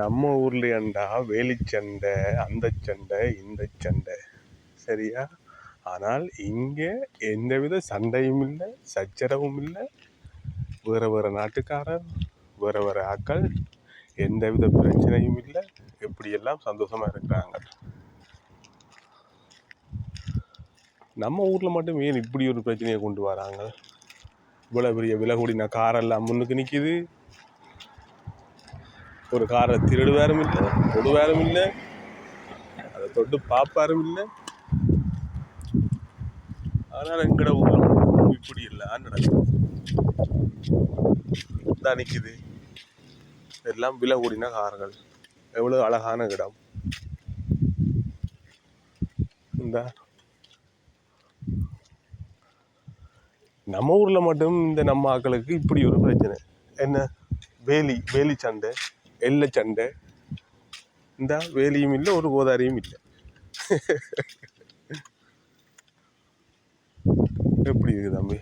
நம்ம ஊர்லேயண்டா? வேலிச்சண்டை அந்த சண்டை இந்த சண்டை. சரியா? ஆனால் இங்கே எந்தவித சண்டையும் இல்லை சச்சரவும் இல்லை. வேறு வேறு நாட்டுக்காரர் வேறு வேறு ஆக்கள் எந்தவித பிரச்சனையும் இல்லை. எப்படியெல்லாம் சந்தோஷமாக இருக்கிறாங்க. நம்ம ஊரில் மட்டும் ஏன் இப்படி ஒரு பிரச்சனையை கொண்டு வராங்க? இவ்வளோ பெரிய விலை காரெல்லாம் முன்னுக்கு நிற்கிது ஒரு காரை திருடுவாரும் இல்லை தொடுவாரும் இல்லை அதை தொட்டு பார்ப்பாரும் இல்லை. ஆனால் எங்கட ஊரில் இப்படி இல்லை நடக்குது. தான் நிற்கிது எல்லாம் விலை கூடின கார்கள். எவ்வளோ அழகான இடம். இந்த நம்ம ஊரில் மட்டும் இந்த நம்ம ஆக்களுக்கு இப்படி ஒரு பிரச்சனை. என்ன? வேலி வேலி சண்டை. எல்லை சண்டை. இந்த வேலியும் இல்லை ஒரு கோதாரியும் இல்லை. எப்படி இருக்கு தம்பி?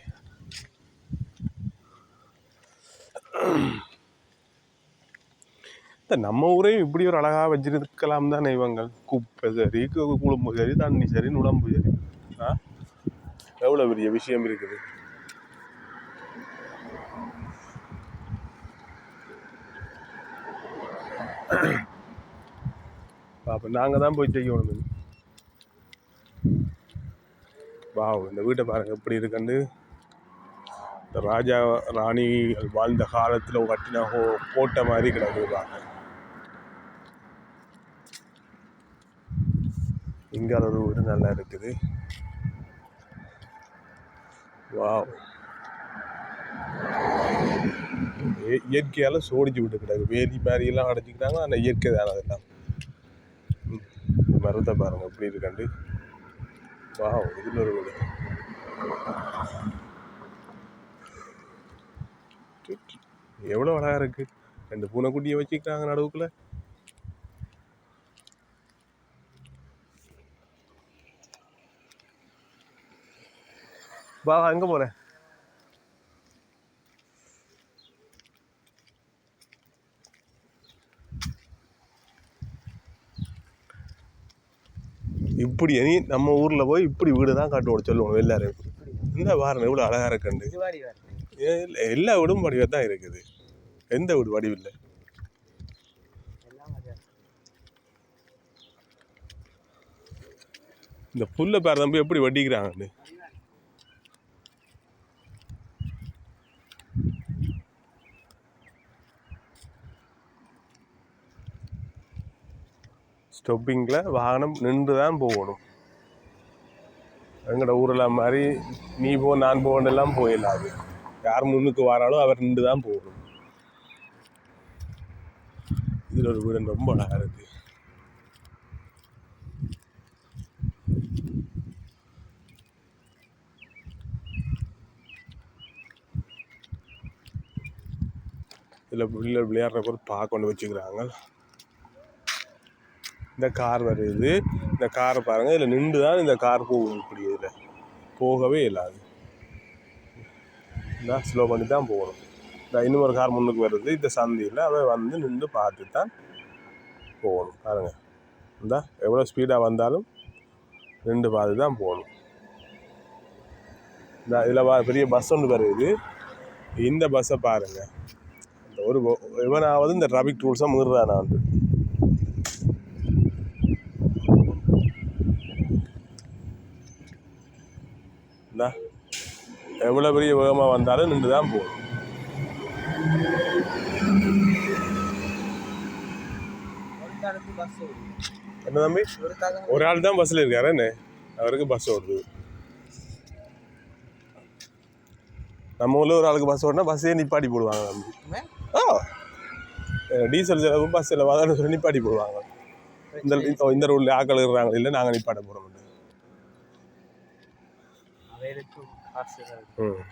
இந்த நம்ம ஊரையும் இப்படி ஒரு அழகாக வச்சிருக்கலாம் தானே இவங்க குப்பை சரி கு- குழம்பு சரி தண்ணி சரி நுழம்பு சரி. ஆ? எவ்வளோ பெரிய விஷயம் இருக்குது? அப்போ நாங்கள் தான் போய் செய்யணும் இது. வாவ் இந்த வீட்டை பாருங்க எப்படி இருக்குன்னு. இந்த ராஜா ராணி வாழ்ந்த காலத்தில் கட்டின ஹோ கோட்டை மாதிரி கிடக்குது இங்கே ஒரு வீடு நல்லா இருக்குது. வாவ். இயற்கையால் சோடிச்சு விட்டு கிடக்கு. வேலி மாதிரியெல்லாம் அடைஞ்சிக்கிட்டாங்க ஆனால் இயற்கை தானே அதெல்லாம். ம். மரத்தை பாருங்க எப்படி இருக்காண்டு வா இதில் ஒரு வீடு எவ்வளோ அழகா இருக்கு. ரெண்டு பூனைக்குட்டியை வச்சுக்கிறாங்க நடுவுக்குள்ள. வா அங்கே போகிறேன் இப்படி இனி நம்ம ஊரில் போய் இப்படி வீடு தான் காட்டுவோம் சொல்லுவோம் எல்லாரும். இந்த பாருங்க இவ்வளோ அழகாக இருக்குண்டு எல்லா வீடும் வடிவாக தான் இருக்குது. எந்த வீடு வடிவில்லை? இந்த புல்லை பேர் தம்பி எப்படி வட்டிக்கிறாங்கன்னு ஸ்டொப்பிங்கில் வாகனம் நின்று தான் போகணும் எங்களோட ஊரில் மாதிரி நீ போ நான் போகணும் போயிடலாம் போயிடலாது யார் முன்னுக்கு வராலும் அவர் நின்று தான் போகணும். இதில் ஒரு வீடு ரொம்ப அழகாக இருக்குது இதில் உள்ள விளையாடுறப்ப பார்க்க கொண்டு வச்சுக்கிறாங்க. இந்த கார் வருது. இந்த காரை பாருங்கள் இதில் நின்று தான் இந்த கார் போகும் இப்படி இதில். போகவே இல்லாது. இந்த ஸ்லோ பண்ணி தான் போகணும். இந்த இன்னொரு கார் முன்னுக்கு வருது. இந்த சந்தியில் அவன் வந்து நின்று பார்த்து தான் போகணும். பாருங்கள் இந்த எவ்வளோ ஸ்பீடாக வந்தாலும் நின்று பார்த்து தான் போகணும். இந்த இதில் பெரிய பஸ் ஒன்று வருது. இந்த பஸ்ஸை பாருங்கள் இந்த ஒரு ஒ- இவனாவது இந்த டிராஃபிக் மறுகிறா நான் வந்து இந்தா எவ்வளோ பெரிய வேகமாக வந்தாலும் நின்று தான் ஓடுது என்ன தம்பி? ஒரு ஆள் தான் பஸ்ஸில் இருக்காரு என்ன? அவருக்கு பஸ் ஓடுது. நம்ம ஊரில் ஒரு ஆளுக்கு பஸ் ஓடினா பஸ்ஸே நிப்பாட்டி போடுவாங்க தம்பி. ஆ. டீசல் செலவு பஸ் செலவு அதான் நிப்பாட்டி போடுவாங்க. இந்த இந்த- இந்த ரோட்டில் ஆக்கள் இருக்கிறாங்க இல்லை நாங்கள் நிப்பாட்ட போட மாட்டோம் அவைகளுக்கு காசு ம்